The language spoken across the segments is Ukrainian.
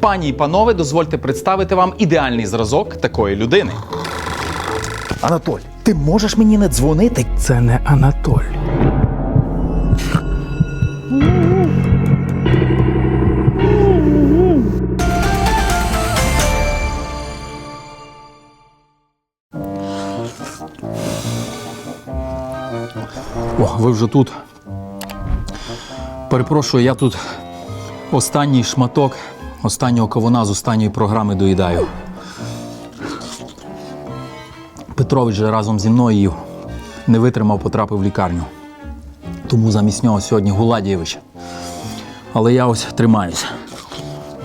Пані і панове, дозвольте представити вам ідеальний зразок такої людини. Анатоль, ти можеш мені не дзвонити? Це не Анатоль. О, ви вже тут. Перепрошую, я тут останній шматок останнього кавуна з останньої програми доїдаю. Петрович же разом зі мною. Не витримав, потрапив в лікарню. Тому замість нього сьогодні Гуладєвич. Але я ось тримаюся.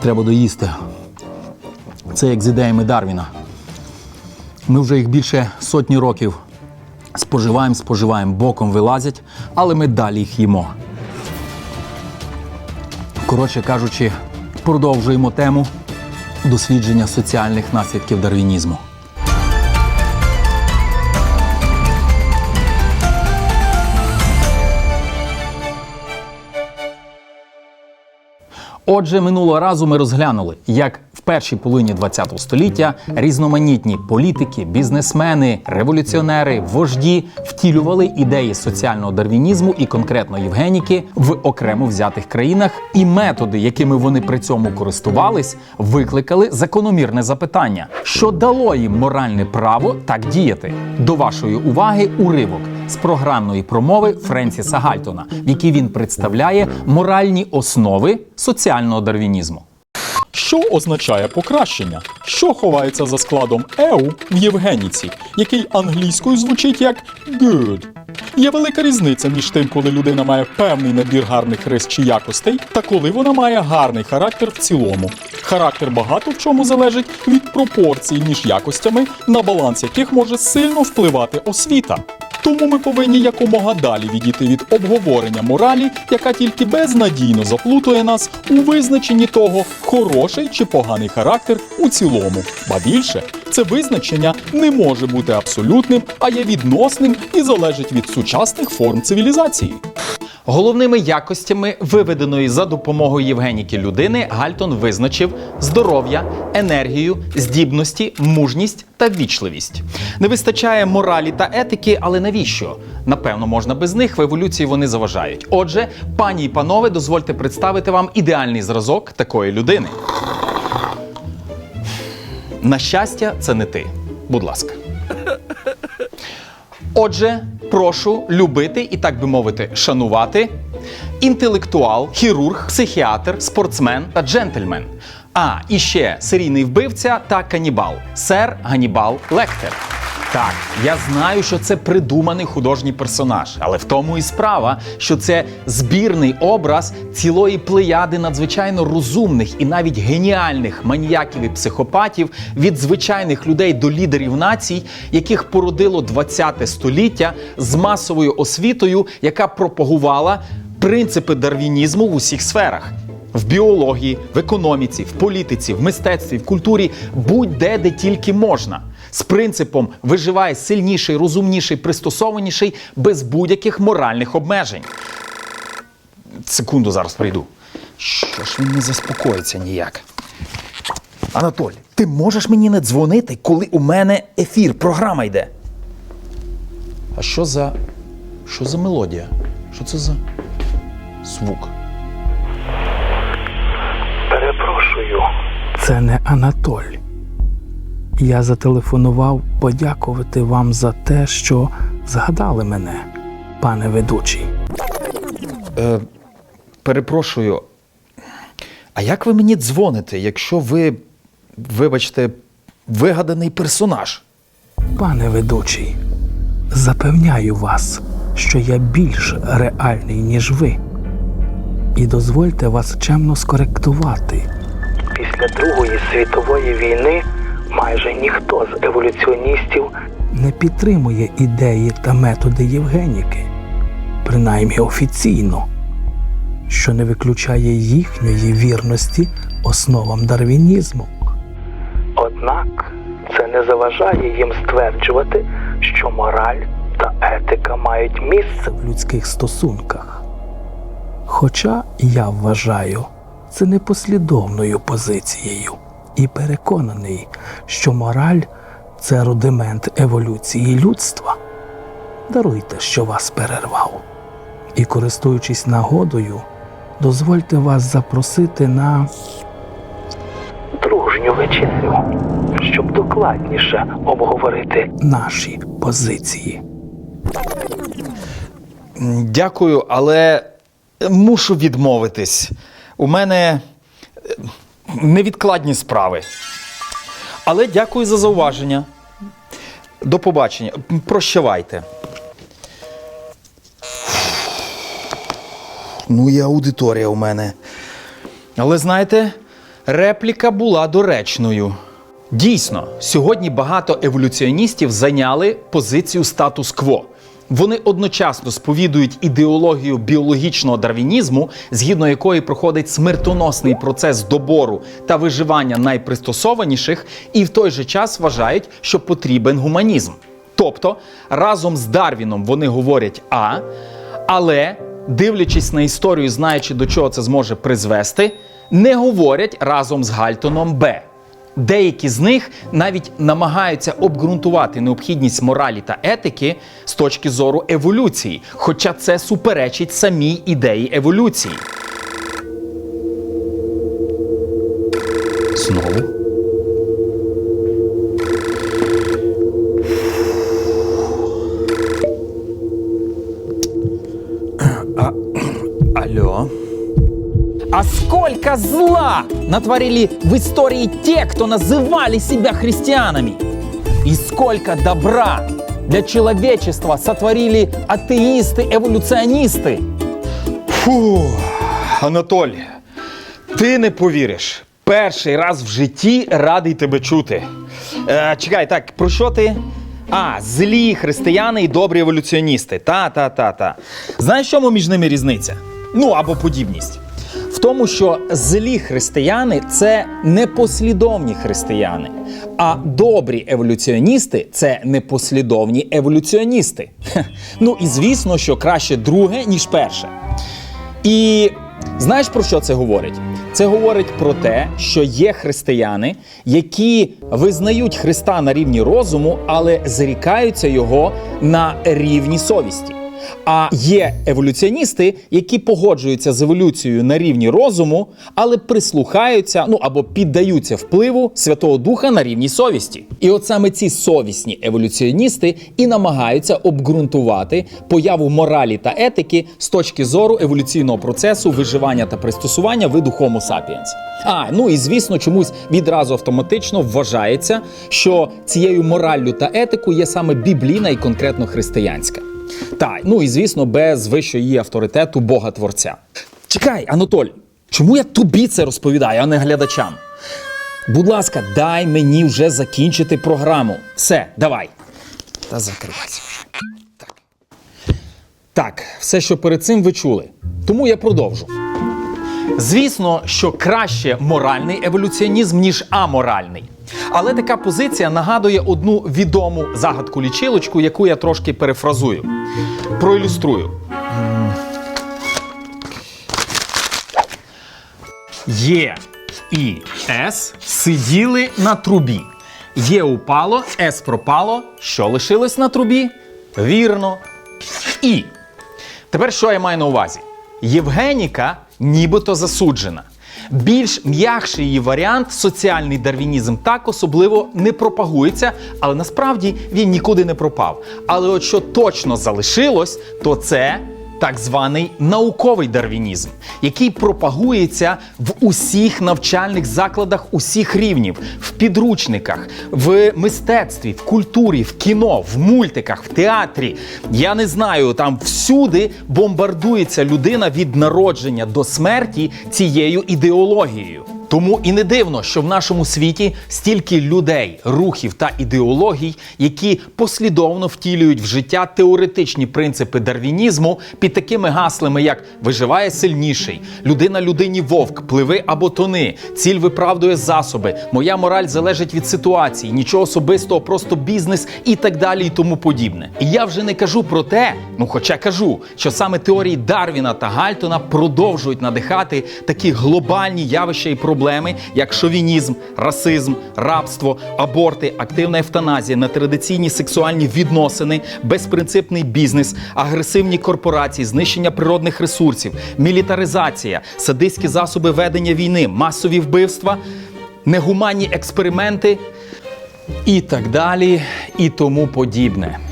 Треба доїсти. Це як з ідеями Дарвіна. Ми вже їх більше сотні років споживаємо, споживаємо, боком вилазять, але ми далі їх їмо. Коротше кажучи, продовжуємо тему дослідження соціальних наслідків дарвінізму. Отже, минулого разу ми розглянули, як в першій половині ХХ століття різноманітні політики, бізнесмени, революціонери, вожді втілювали ідеї соціального дарвінізму і конкретно Євгеніки в окремо взятих країнах, і методи, якими вони при цьому користувались, викликали закономірне запитання, що дало їм моральне право так діяти. До вашої уваги уривок з програмної промови Френсіса Гальтона, в якій він представляє моральні основи соціального дарвінізму. Що означає покращення? Що ховається за складом «еу» в Євгеніці, який англійською звучить як «good»? Є велика різниця між тим, коли людина має певний набір гарних рис чи якостей, та коли вона має гарний характер в цілому. Характер багато в чому залежить від пропорцій між якостями, на баланс яких може сильно впливати освіта. Тому ми повинні якомога далі відійти від обговорення моралі, яка тільки безнадійно заплутує нас у визначенні того, хороший чи поганий характер у цілому. Ба більше, це визначення не може бути абсолютним, а є відносним і залежить від сучасних форм цивілізації. Головними якостями виведеної за допомогою Євгеніки людини Гальтон визначив здоров'я, енергію, здібності, мужність та ввічливість. Не вистачає моралі та етики, але навіщо? Напевно, можна без них в еволюції вони заважають. Отже, пані і панове, дозвольте представити вам ідеальний зразок такої людини. На щастя, це не ти. Будь ласка. Отже, прошу любити і, так би мовити, шанувати інтелектуал, хірург, психіатр, спортсмен та джентльмен. А і ще серійний вбивця та канібал сер Ганібал Лектер. Так, я знаю, що це придуманий художній персонаж, але в тому і справа, що це збірний образ цілої плеяди надзвичайно розумних і навіть геніальних маніяків і психопатів від звичайних людей до лідерів націй, яких породило 20 століття з масовою освітою, яка пропагувала принципи дарвінізму в усіх сферах. В біології, в економіці, в політиці, в мистецтві, в культурі, будь-де де тільки можна. З принципом виживає сильніший, розумніший, пристосованіший без будь-яких моральних обмежень. Секунду зараз прийду. Що ж він не заспокоїться ніяк? Анатоль, ти можеш мені не дзвонити, коли у мене ефір, програма йде. А що за. що за мелодія? Що це за звук? Перепрошую. Це не Анатоль. Я зателефонував подякувати вам за те, що згадали мене, пане ведучий. Е, перепрошую. А як ви мені дзвоните, якщо ви, вибачте, вигаданий персонаж? Пане ведучий, запевняю вас, що я більш реальний, ніж ви. І дозвольте вас чемно скоректувати. Після Другої світової війни майже ніхто з еволюціоністів не підтримує ідеї та методи Євгеніки, принаймні офіційно, що не виключає їхньої вірності основам дарвінізму. Однак це не заважає їм стверджувати, що мораль та етика мають місце. в людських стосунках. Хоча я вважаю, це непослідовною позицією і переконаний, що мораль це рудимент еволюції людства. Даруйте, що вас перервав. І, користуючись нагодою, дозвольте вас запросити на Дружню вечерю, щоб докладніше обговорити наші позиції. Дякую, але мушу відмовитись. У мене невідкладні справи. Але дякую за зауваження. До побачення. Прощавайте. Ну, і аудиторія у мене. Але знаєте, репліка була доречною. Дійсно, сьогодні багато еволюціоністів зайняли позицію статус-кво. Вони одночасно сповідують ідеологію біологічного дарвінізму, згідно якої проходить смертоносний процес добору та виживання найпристосованіших, і в той же час вважають, що потрібен гуманізм. Тобто разом з Дарвіном вони говорять А, але дивлячись на історію, знаючи до чого це зможе призвести, не говорять разом з Гальтоном Б. Деякі з них навіть намагаються обґрунтувати необхідність моралі та етики з точки зору еволюції, хоча це суперечить самій ідеї еволюції. Знову. Сколько зла натворили в истории те, кто называли себя христианами? И сколько добра для человечества сотворили атеїсти-еволюціоністи? Фу, Анатолій, ти не повіриш. Перший раз в житті радий тебе чути. Е, чекай, так, про що ти? А, злі християни і добрі еволюціоністи. Та, та, та, та. Знаєш, чому між ними різниця? Ну або подібність. В тому, що злі християни це непослідовні християни, а добрі еволюціоністи це непослідовні еволюціоністи. Хе. Ну і звісно, що краще друге, ніж перше. І знаєш про що це говорить? Це говорить про те, що є християни, які визнають Христа на рівні розуму, але зарікаються його на рівні совісті. А є еволюціоністи, які погоджуються з еволюцією на рівні розуму, але прислухаються ну або піддаються впливу Святого Духа на рівні совісті. І от саме ці совісні еволюціоністи і намагаються обґрунтувати появу моралі та етики з точки зору еволюційного процесу виживання та пристосування виду Homo sapiens. А ну і звісно, чомусь відразу автоматично вважається, що цією мораллю та етикою є саме біблійна і конкретно християнська. Так, ну і звісно, без вищого її авторитету Бога Творця. Чекай, Анатоль, чому я тобі це розповідаю, а не глядачам? Будь ласка, дай мені вже закінчити програму. Все, давай. Та закривайся. Так. Так, все, що перед цим ви чули. Тому я продовжу. Звісно, що краще моральний еволюціонізм, ніж аморальний. Але така позиція нагадує одну відому загадку лічилочку, яку я трошки перефразую. Проілюструю. Є і С сиділи на трубі. Є упало, С пропало. Що лишилось на трубі? Вірно. І. Тепер що я маю на увазі? Євгеніка нібито засуджена. Більш м'якший її варіант, соціальний дарвінізм, так особливо не пропагується, але насправді він нікуди не пропав. Але от що точно залишилось, то це так званий науковий дарвінізм, який пропагується в усіх навчальних закладах усіх рівнів, в підручниках, в мистецтві, в культурі, в кіно, в мультиках, в театрі. Я не знаю, там всюди бомбардується людина від народження до смерті цією ідеологією. Тому і не дивно, що в нашому світі стільки людей, рухів та ідеологій, які послідовно втілюють в життя теоретичні принципи дарвінізму під такими гаслами, як виживає сильніший, людина людині вовк, пливи або тони, ціль виправдує засоби, моя мораль залежить від ситуації, нічого особистого, просто бізнес і так далі, і тому подібне. І я вже не кажу про те, ну хоча кажу, що саме теорії Дарвіна та Гальтона продовжують надихати такі глобальні явища і проблеми, як шовінізм, расизм, рабство, аборти, активна евтаназія, нетрадиційні сексуальні відносини, безпринципний бізнес, агресивні корпорації, знищення природних ресурсів, мілітаризація, садистські засоби ведення війни, масові вбивства, негуманні експерименти і так далі, і тому подібне.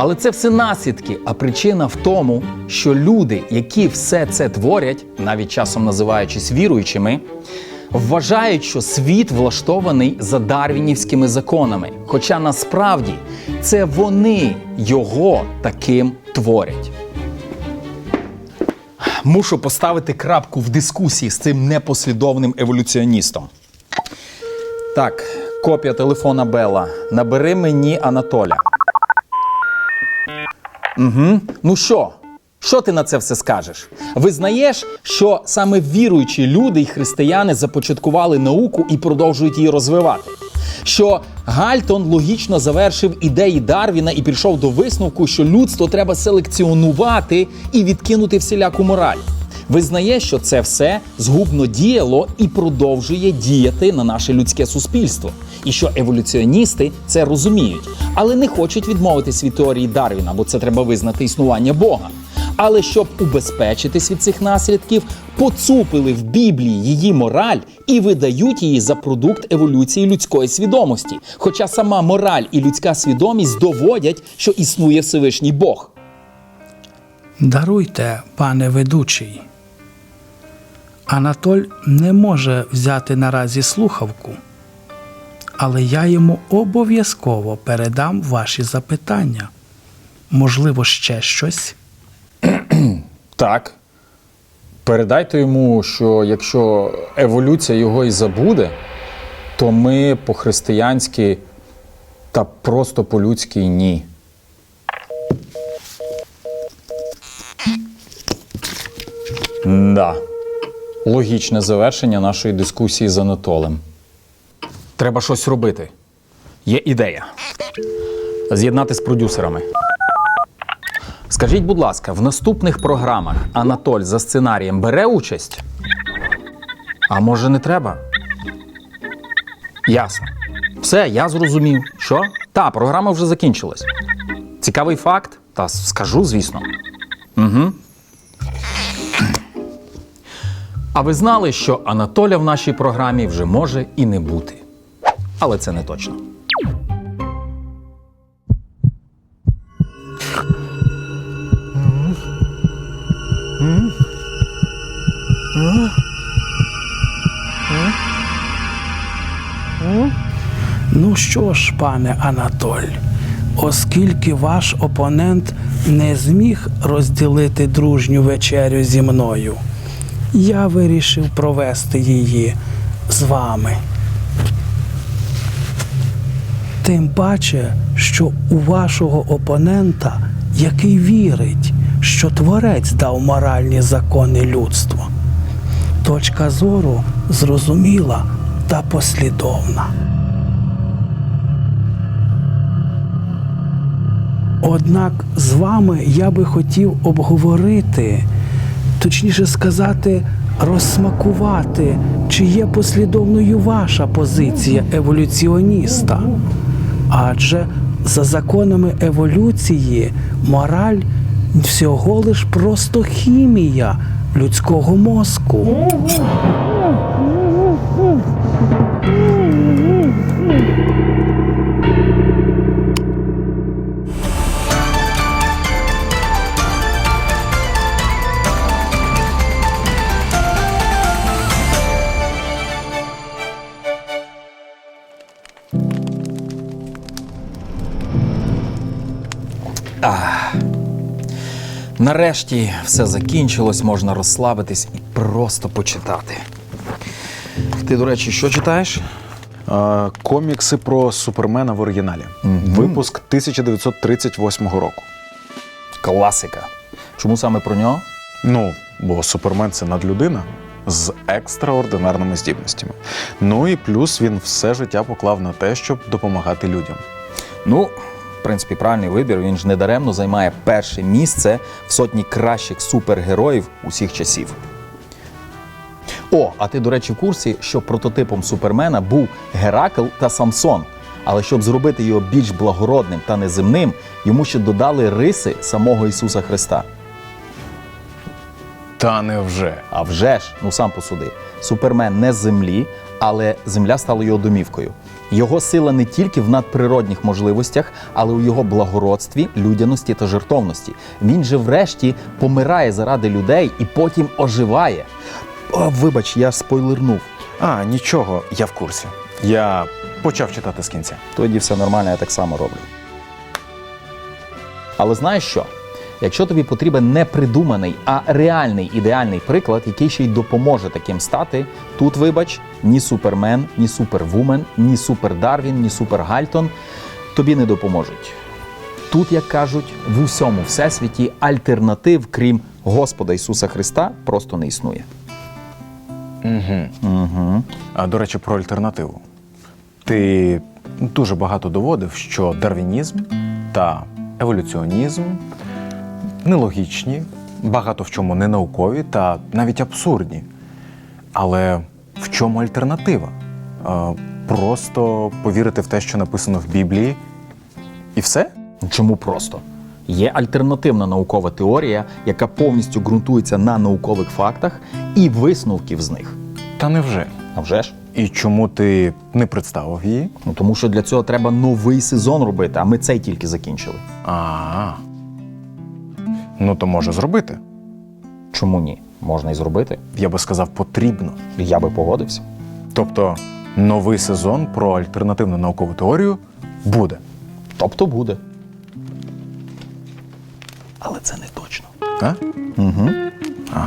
Але це все наслідки, а причина в тому, що люди, які все це творять, навіть часом називаючись віруючими, вважають, що світ влаштований за дарвінівськими законами. Хоча насправді це вони його таким творять. Мушу поставити крапку в дискусії з цим непослідовним еволюціоністом. Так, копія телефона Бела. Набери мені Анатоля. Угу. Ну що? Що ти на це все скажеш? Визнаєш, що саме віруючі люди і християни започаткували науку і продовжують її розвивати? Що Гальтон логічно завершив ідеї Дарвіна і прийшов до висновку, що людство треба селекціонувати і відкинути всіляку мораль. Визнає, що це все згубно діяло і продовжує діяти на наше людське суспільство, і що еволюціоністи це розуміють, але не хочуть відмовитись від теорії Дарвіна, бо це треба визнати існування Бога. Але щоб убезпечитись від цих наслідків, поцупили в Біблії її мораль і видають її за продукт еволюції людської свідомості. Хоча сама мораль і людська свідомість доводять, що існує Всевишній Бог. Даруйте, пане ведучий. Анатоль не може взяти наразі слухавку, але я йому обов'язково передам ваші запитання. Можливо, ще щось. Так. Передайте йому, що якщо еволюція його і забуде, то ми по-християнськи та просто по-людськи ні. Да. Логічне завершення нашої дискусії з Анатолем. Треба щось робити. Є ідея. З'єднати з продюсерами. Скажіть, будь ласка, в наступних програмах Анатоль за сценарієм бере участь? А може не треба? Ясно. Все, я зрозумів. Що? Та, програма вже закінчилась. Цікавий факт? Та скажу, звісно. Угу. А ви знали, що Анатоля в нашій програмі вже може і не бути. Але це не точно. Ну що ж, пане Анатоль, оскільки ваш опонент не зміг розділити дружню вечерю зі мною, я вирішив провести її з вами. Тим паче, що у вашого опонента, який вірить, що Творець дав моральні закони людству, точка зору зрозуміла та послідовна. Однак з вами я би хотів обговорити, точніше сказати, розсмакувати, чи є послідовною ваша позиція еволюціоніста. Адже за законами еволюції мораль всього лиш просто хімія людського мозку. Нарешті все закінчилось, можна розслабитись і просто почитати. Ти, до речі, що читаєш? Е, комікси про Супермена в оригіналі. Випуск 1938 року. Класика. Чому саме про нього? Ну, бо Супермен це надлюдина з екстраординарними здібностями. Ну і плюс він все життя поклав на те, щоб допомагати людям. Ну, в принципі, правильний вибір. Він ж недаремно займає перше місце в сотні кращих супергероїв усіх часів. О, а ти, до речі, в курсі, що прототипом Супермена був Геракл та Самсон. Але щоб зробити його більш благородним та неземним, йому ще додали риси самого Ісуса Христа. Та невже? А вже ж, ну сам посуди, супермен не з землі, але земля стала його домівкою. Його сила не тільки в надприродних можливостях, але у його благородстві, людяності та жертовності. Він же врешті помирає заради людей і потім оживає. О, вибач, я спойлернув. А, нічого, я в курсі. Я почав читати з кінця. Тоді все нормально, я так само роблю. Але знаєш що? Якщо тобі потрібен не придуманий, а реальний ідеальний приклад, який ще й допоможе таким стати, тут, вибач, ні Супермен, ні Супервумен, ні Супердарвін, ні Супергальтон тобі не допоможуть. Тут, як кажуть, в усьому всесвіті альтернатив, крім Господа Ісуса Христа, просто не існує. А до речі, про альтернативу. Ти дуже багато доводив, що дарвінізм та еволюціонізм нелогічні, багато в чому не наукові та навіть абсурдні. Але в чому альтернатива? Просто повірити в те, що написано в Біблії, і все? Чому просто? Є альтернативна наукова теорія, яка повністю ґрунтується на наукових фактах і висновків з них. Та невже? А вже ж? І чому ти не представив її? Ну тому що для цього треба новий сезон робити, а ми цей тільки закінчили. А. Ну то може зробити. Чому ні? Можна і зробити. Я би сказав, потрібно. Я би погодився. Тобто новий сезон про альтернативну наукову теорію буде. Тобто буде. Але це не точно. А? Угу. А.